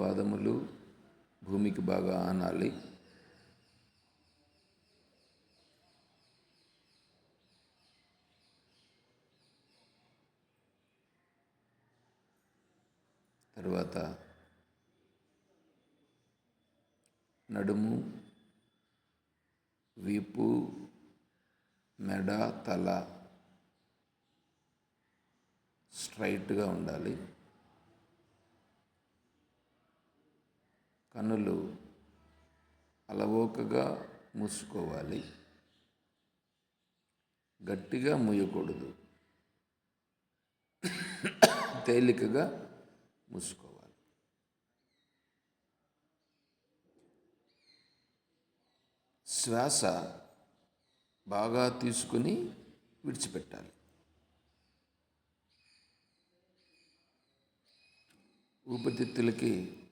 పాదములు భూమికి బాగా ఆనాలి. తర్వాత నడుము వీపు మెడ తల స్ట్రైట్గా ఉండాలి. కన్నులు అలవోకగా మూసుకోవాలి. గట్టిగా మూయకూడదు. తేలికగా మూసుకోవాలి. శ్వాస బాగా తీసుకుని విడిచిపెట్టాలి. ఊపిరితిత్తులకి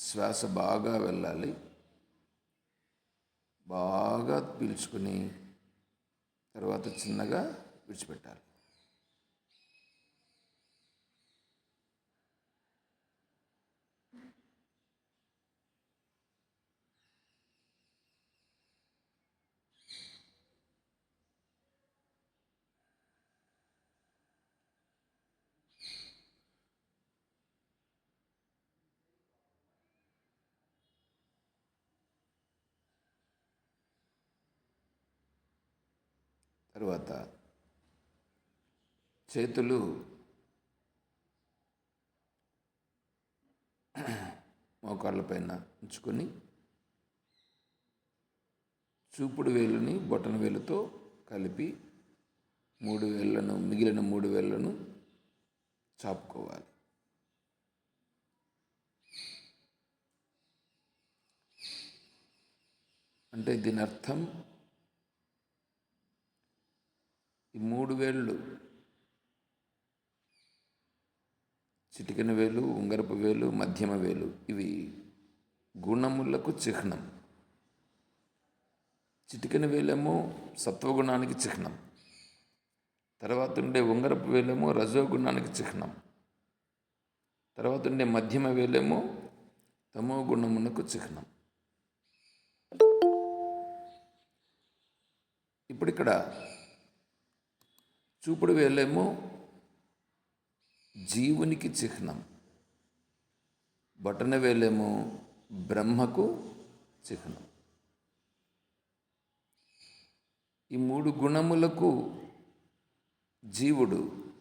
శ్వాస బాగా వెళ్ళాలి. బాగా పీల్చుకుని తర్వాత చిన్నగా విడిచిపెట్టాలి తర్వాత చేతులు మోకాళ్ళ పైన ఉంచుకొని చూపుడు వేలుని బొటన వేలుతో కలిపి మూడు వేళ్ళను మిగిలిన మూడు వేళ్ళను చాపుకోవాలి. అంటే దీని అర్థం ఈ మూడు వేళ్ళు చిటికెన వేలు ఉంగరపు వేలు మధ్యమ వేలు. ఇవి గుణములకు చిహ్నం. చిటికెన వేలేమో సత్వగుణానికి చిహ్నం. తర్వాత ఉండే ఉంగరపు వేలేమో రజోగుణానికి చిహ్నం. తర్వాత ఉండే మధ్యమ వేలేమో తమో గుణమునకు చిహ్నం. ఇప్పుడు ఇక్కడ చూపుడు వేలేమో జీవునికి చిహ్నం. బటన వేలేమో బ్రహ్మకు చిహ్నం. ఈ మూడు గుణములకు జీవుడు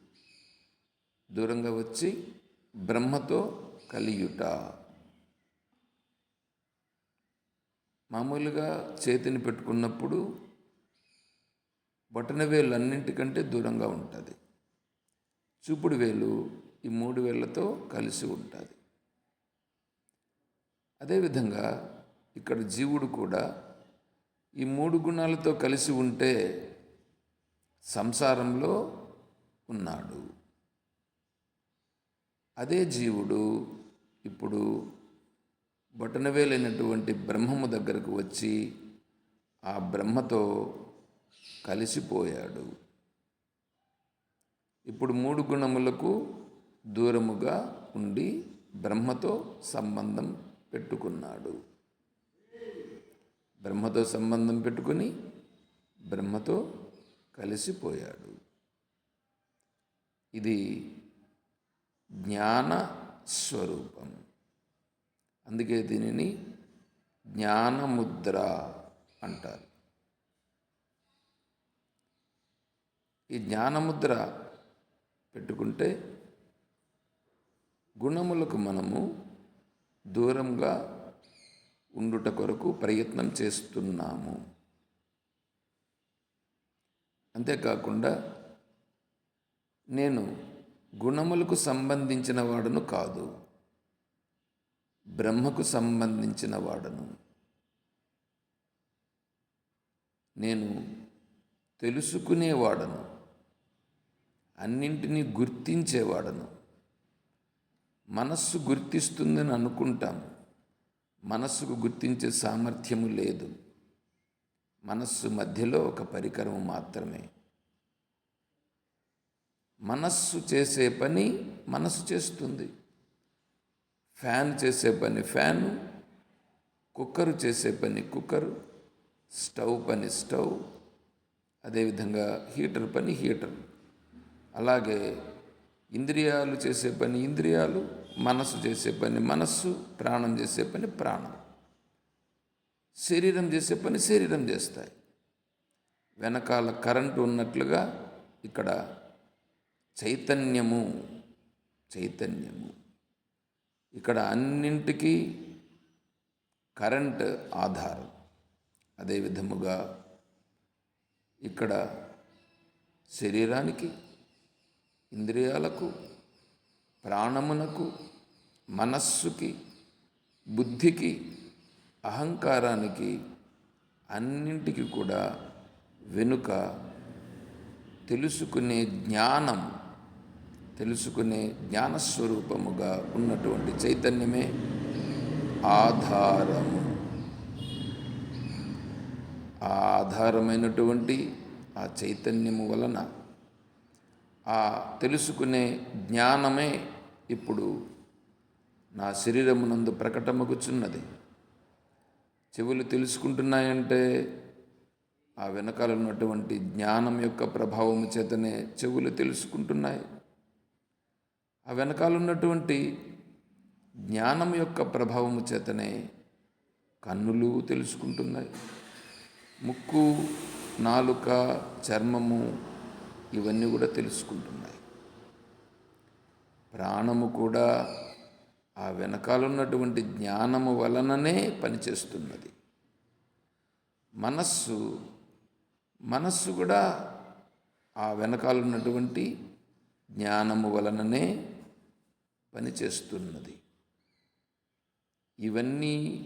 దూరంగా వచ్చి బ్రహ్మతో కలియుట. మామూలుగా చేతిని పెట్టుకున్నప్పుడు బొటన వేలు అన్నింటికంటే దూరంగా ఉంటుంది. చూపుడు వేలు ఈ మూడు వేళ్ళతో కలిసి ఉంటుంది. అదేవిధంగా ఇక్కడ జీవుడు కూడా ఈ మూడు గుణాలతో కలిసి ఉంటే సంసారంలో ఉన్నాడు. అదే జీవుడు ఇప్పుడు బొటనవేలైనటువంటి బ్రహ్మము దగ్గరకు వచ్చి ఆ బ్రహ్మతో కలిసిపోయాడు. ఇప్పుడు మూడు గుణములకు దూరముగా ఉండి బ్రహ్మతో సంబంధం పెట్టుకున్నాడు. బ్రహ్మతో సంబంధం పెట్టుకుని బ్రహ్మతో కలిసిపోయాడు. ఇది జ్ఞాన స్వరూపం. అందుకే దీనిని జ్ఞానముద్ర అంటారు. ఈ జ్ఞానముద్ర పెట్టుకుంటే గుణములకు మనము దూరంగా ఉండుట కొరకు ప్రయత్నం చేస్తున్నాము. అంతేకాకుండా నేను గుణములకు సంబంధించిన వాడును కాదు బ్రహ్మకు సంబంధించిన వాడను. నేను తెలుసుకునేవాడను అన్నింటినీ గుర్తించేవాడను. మనస్సు గుర్తిస్తుందని అనుకుంటాం. మనస్సుకు గుర్తించే సామర్థ్యము లేదు. మనస్సు మధ్యలో ఒక పరికరం మాత్రమే. మనస్సు చేసే పని మనస్సు చేస్తుంది. ఫ్యాన్ చేసే పని ఫ్యాను కుక్కరు చేసే పని కుక్కరు స్టవ్ పని స్టవ్ అదేవిధంగా హీటర్ పని హీటర్. అలాగే ఇంద్రియాలు చేసే పని ఇంద్రియాలు మనసు చేసే పని మనస్సు ప్రాణం చేసే పని ప్రాణం. శరీరం చేసే పని శరీరం చేస్తాయి. వెనకాల కరెంటు ఉన్నట్లుగా ఇక్కడ చైతన్యము చైతన్యము. ఇక్కడ అన్నింటికీ కరెంట్ ఆధారం. అదే విధముగా ఇక్కడ శరీరానికి ఇంద్రియాలకు ప్రాణమునకు మనస్సుకి బుద్ధికి అహంకారానికి అన్నింటికి కూడా వెనుక తెలుసుకునే జ్ఞానం తెలుసుకునే జ్ఞానస్వరూపముగా ఉన్నటువంటి చైతన్యమే ఆధారము. ఆ ఆధారమైనటువంటి ఆ చైతన్యము వలన ఆ తెలుసుకునే జ్ఞానమే ఇప్పుడు నా శరీరమునందు ప్రకటమగుచున్నది. చెవులు తెలుసుకుంటున్నాయంటే ఆ వెనకాల ఉన్నటువంటి జ్ఞానం యొక్క ప్రభావము చేతనే చెవులు తెలుసుకుంటున్నాయి. ఆ వెనకాల ఉన్నటువంటి జ్ఞానం యొక్క ప్రభావము చేతనే కన్నులు తెలుసుకుంటున్నాయి. ముక్కు నాలుక చర్మము ఇవన్నీ కూడా తెలుసుకుంటున్నాయి. ప్రాణము కూడా ఆ వెనకాల ఉన్నటువంటి జ్ఞానము వలననే పనిచేస్తున్నది. మనస్సు మనస్సు కూడా ఆ వెనకాల ఉన్నటువంటి జ్ఞానము వలననే పనిచేస్తున్నది. ఇవన్నీ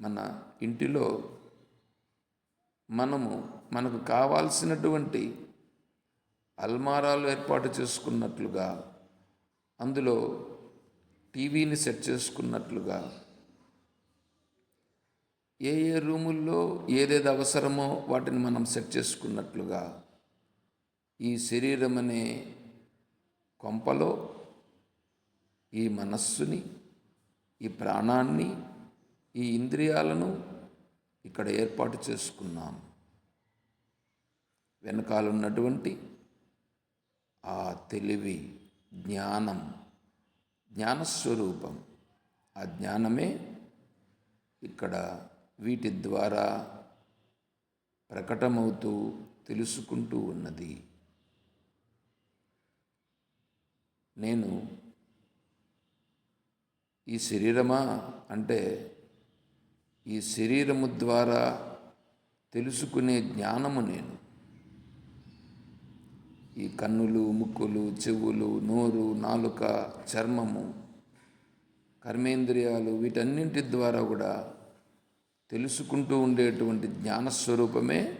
మన ఇంటిలో మనము మనకు కావాల్సినటువంటి అల్మారాలు ఏర్పాటు చేసుకున్నట్లుగా అందులో టీవీని సెట్ చేసుకున్నట్లుగా ఏ ఏ రూముల్లో ఏదేది అవసరమో వాటిని మనం సెట్ చేసుకున్నట్లుగా ఈ శరీరం అనే కొంపలో ఈ మనస్సుని ఈ ప్రాణాన్ని ఈ ఇంద్రియాలను ఇక్కడ ఏర్పాటు చేసుకున్నాం. వెనకాలన్నటువంటి ఆ తెలివి జ్ఞానం జ్ఞానస్వరూపం. ఆ జ్ఞానమే ఇక్కడ వీటి ద్వారా ప్రకటమవుతూ తెలుసుకుంటూ ఉన్నది. నేను ఈ శరీరమా అంటే ఈ శరీరము ద్వారా తెలుసుకునే జ్ఞానము నేను. ఈ కన్నులు ముక్కులు చెవులు నోరు నాలుక చర్మము కర్మేంద్రియాలు వీటన్నింటి ద్వారా కూడా తెలుసుకుంటూ ఉండేటువంటి జ్ఞానస్వరూపమే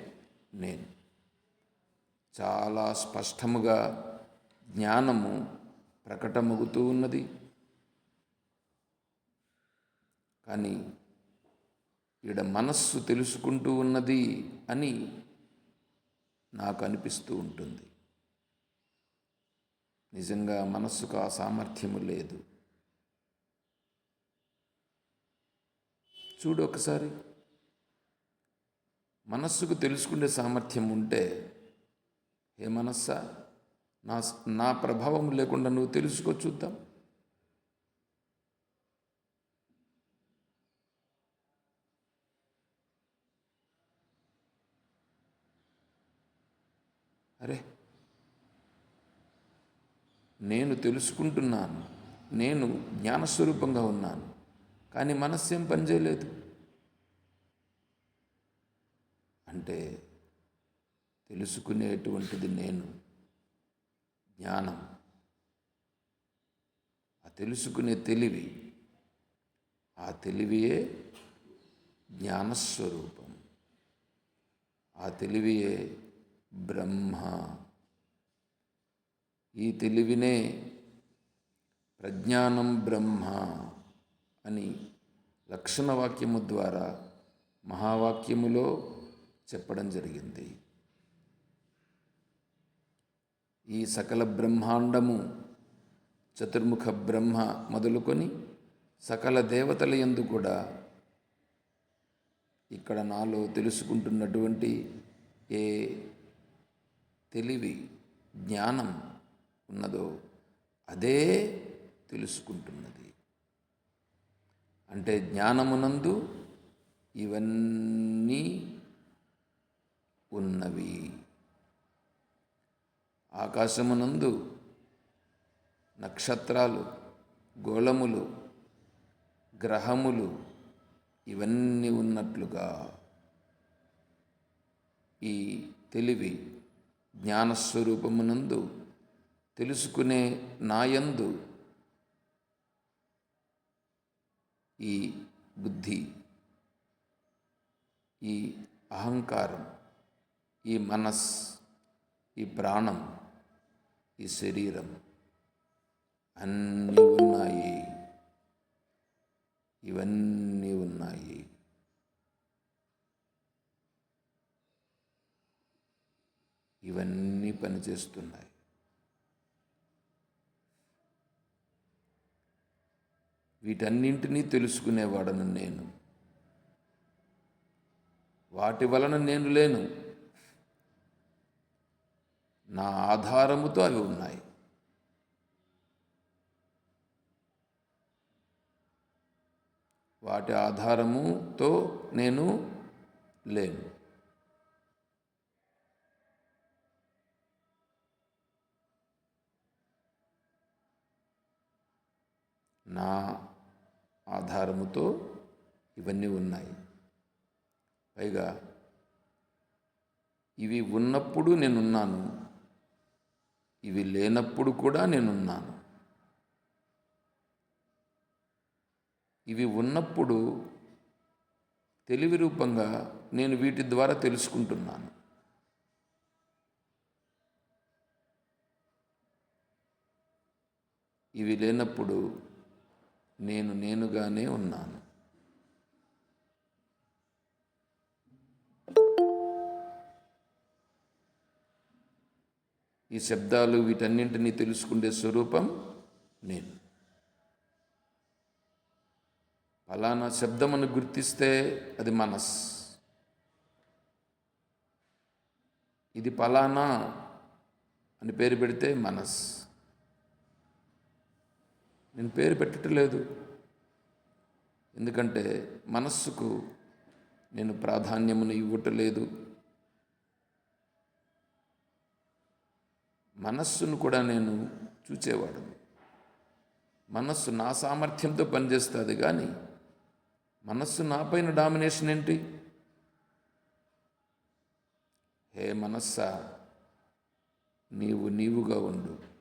నేను. చాలా స్పష్టముగా జ్ఞానము ప్రకటమగుతూ ఉన్నది. కానీ ఈడ మనస్సు తెలుసుకుంటూ ఉన్నది అని నాకు అనిపిస్తూ ఉంటుంది. నిజంగా మనస్సుకు ఆ సామర్థ్యము లేదు. చూడు ఒకసారి. మనస్సుకు తెలుసుకునే సామర్థ్యం ఉంటే ఏ మనస్సా నా నా ప్రభావం లేకుండా నువ్వు తెలుసుకో చూద్దాం. అరే నేను తెలుసుకుంటున్నాను. నేను జ్ఞానస్వరూపంగా ఉన్నాను. కానీ మనస్సేం ఏం పనిచేయలేదు అంటే తెలుసుకునేటువంటిది నేను. జ్ఞానం. ఆ తెలుసుకునే తెలివి. ఆ తెలివియే జ్ఞానస్వరూపం. ఆ తెలివియే బ్రహ్మ. ఈ తెలివినే ప్రజ్ఞానం బ్రహ్మ అని లక్షణ వాక్యము ద్వారా మహావాక్యములో చెప్పడం జరిగింది. ఈ సకల బ్రహ్మాండము చతుర్ముఖ బ్రహ్మ మొదలుకొని సకల దేవతల యందు కూడా ఇక్కడ నాలో తెలుసుకుంటున్నటువంటి ఏ తెలివి జ్ఞానం ఉన్నదో అదే తెలుసుకుంటున్నది. అంటే జ్ఞానమునందు ఇవన్నీ ఉన్నవి. ఆకాశమునందు నక్షత్రాలు గోళములు గ్రహములు ఇవన్నీ ఉన్నట్లుగా ఈ తెలివి జ్ఞానస్వరూపమునందు తెలుసుకునే నాయందు ఈ బుద్ధి ఈ అహంకారం ఈ మనస్ ఈ ప్రాణం ఈ శరీరం అన్నీ ఉన్నాయి. ఇవన్నీ ఉన్నాయి. ఇవన్నీ పనిచేస్తున్నాయి. వీటన్నింటినీ తెలుసుకునేవాడను నేను. వాటి వలన నేను లేను. నా ఆధారముతో అవి ఉన్నాయి. వాటి ఆధారముతో నేను లేను. నా ఆధారముతో ఇవన్నీ ఉన్నాయి. పైగా ఇవి ఉన్నప్పుడు నేనున్నాను. ఇవి లేనప్పుడు కూడా నేనున్నాను. ఇవి ఉన్నప్పుడు తెలివి రూపంగా నేను వీటి ద్వారా తెలుసుకుంటున్నాను. ఇవి లేనప్పుడు నేను నేనుగానే ఉన్నాను. ఈ శబ్దాలు వీటన్నింటినీ తెలుసుకునే స్వరూపం నేను. ఫలానా శబ్దమును గుర్తిస్తే అది మనస్. ఇది ఫలానా అని పేరు పెడితే మనస్. నేను పేరు పెట్టట్లేదు. ఎందుకంటే మనస్సుకు నేను ప్రాధాన్యమును ఇవ్వటలేదు. మనస్సును కూడా నేను చూచేవాడు. మనస్సు నా సామర్థ్యంతో పనిచేస్తుంది కానీ మనస్సు నాపైన డామినేషన్ ఏంటి? హే మనస్సా నీవు నీవుగా ఉండు.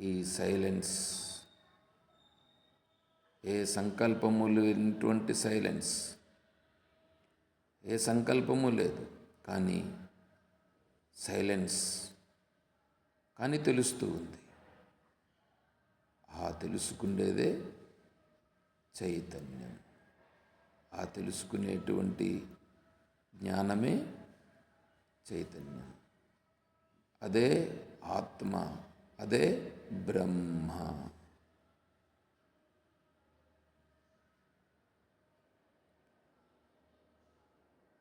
ఈ సైలెన్స్. ఏ సంకల్పము లేనటువంటి సైలెన్స్? ఏ సంకల్పము లేదు కానీ సైలెన్స్. కానీ తెలుస్తూ ఉంది. ఆ తెలుసుకునేదే చైతన్యం. ఆ తెలుసుకునేటువంటి జ్ఞానమే చైతన్యం. అదే ఆత్మ అదే బ్రహ్మ.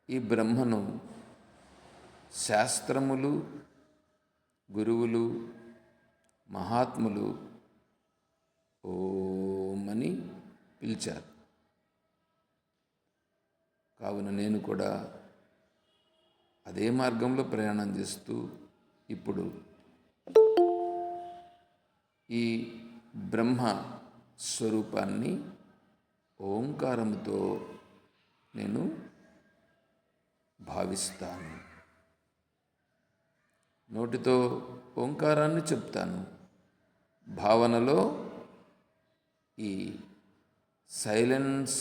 ఈ బ్రహ్మను శాస్త్రములు గురువులు మహాత్ములు ఓమని పిలిచారు. కావున నేను కూడా అదే మార్గంలో ప్రయాణం చేస్తూ ఇప్పుడు ఈ బ్రహ్మ స్వరూపాన్ని ఓంకారముతో నేను భావిస్తాను. నోటితో ఓంకారాన్ని చెప్తాను. భావనలో ఈ సైలెన్స్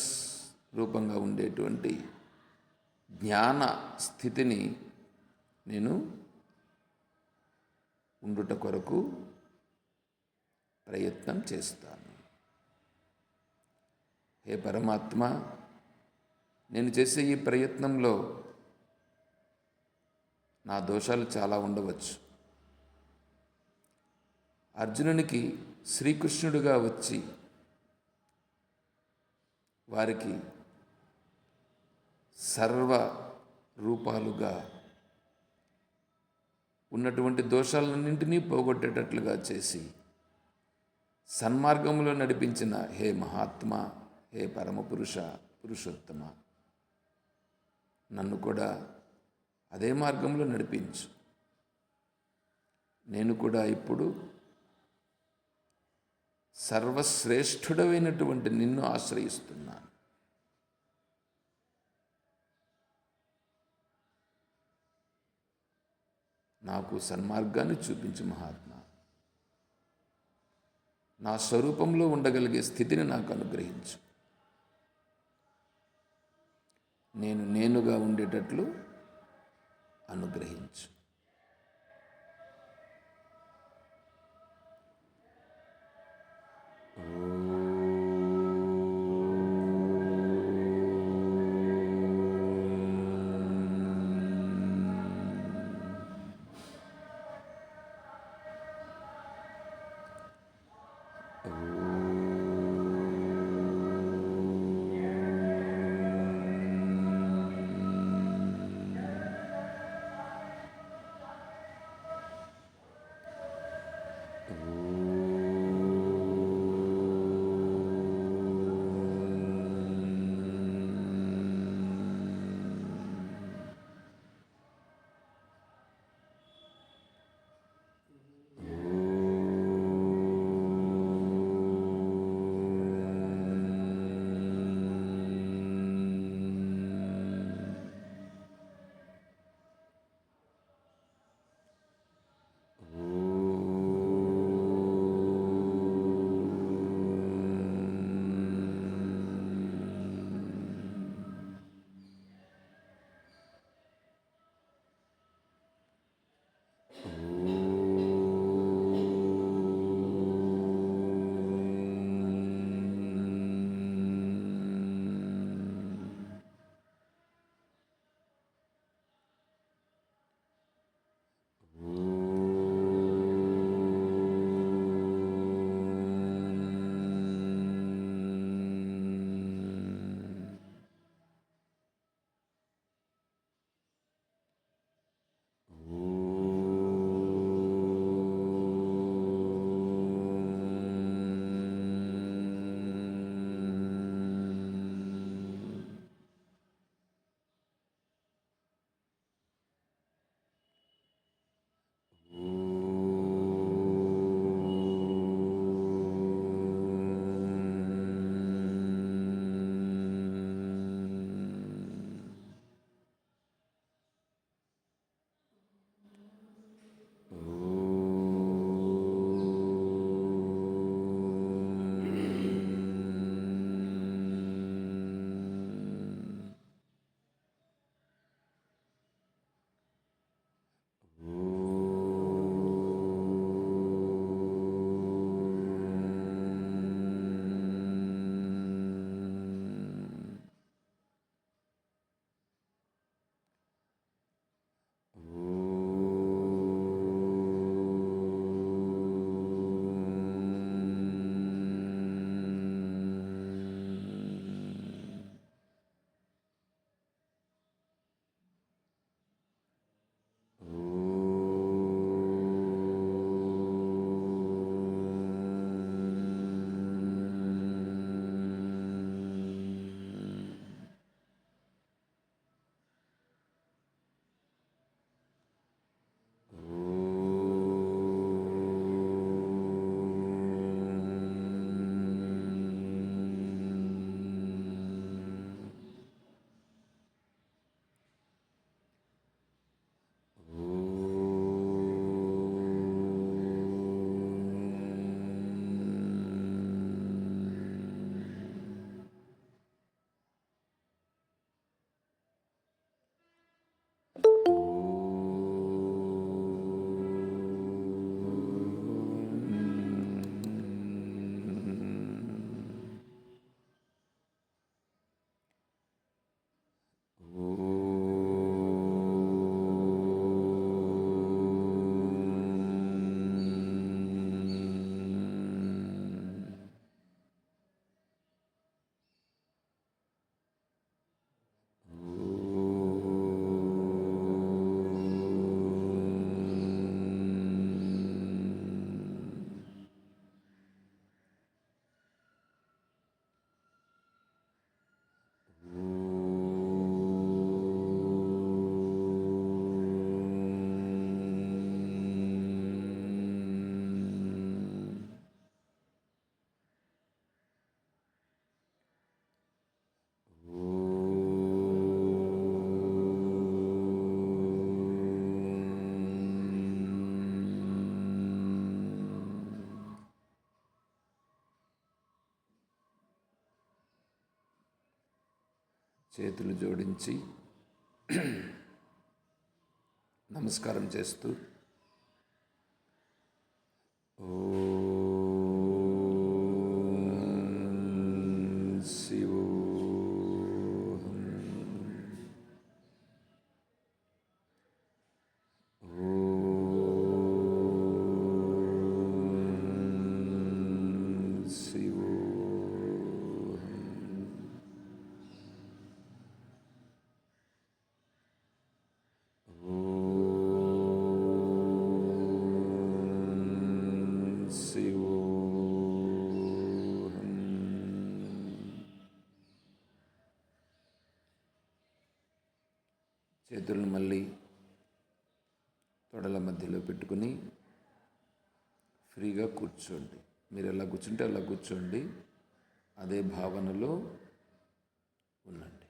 రూపంగా ఉండేటువంటి జ్ఞాన స్థితిని నేను ఉండుట కొరకు ప్రయత్నం చేస్తాను. హే పరమాత్మ నేను చేసే ఈ ప్రయత్నంలో నా దోషాలు చాలా ఉండవచ్చు. అర్జునునికి శ్రీకృష్ణుడిగా వచ్చి వారికి సర్వ రూపాలుగా ఉన్నటువంటి దోషాలన్నింటినీ పోగొట్టేటట్లుగా చేసి సన్మార్గంలో నడిపించిన హే మహాత్మ హే పరమపురుష పురుషోత్తమ నన్ను కూడా అదే మార్గంలో నడిపించు. నేను కూడా ఇప్పుడు సర్వశ్రేష్ఠుడమైనటువంటి నిన్ను ఆశ్రయిస్తున్నాను. నాకు సన్మార్గాన్ని చూపించు మహాత్మా. నా స్వరూపంలో ఉండగలిగే స్థితిని నాకు అనుగ్రహించు. నేను నేనుగా ఉండేటట్లు అనుగ్రహించు. ఓ చేతులు జోడించి నమస్కారం చేస్తూ మధ్యలో పెట్టుకుని ఫ్రీగా కూర్చోండి. మీరు ఎలా కూర్చుంటే అలా కూర్చోండి. అదే భావనలో ఉండండి.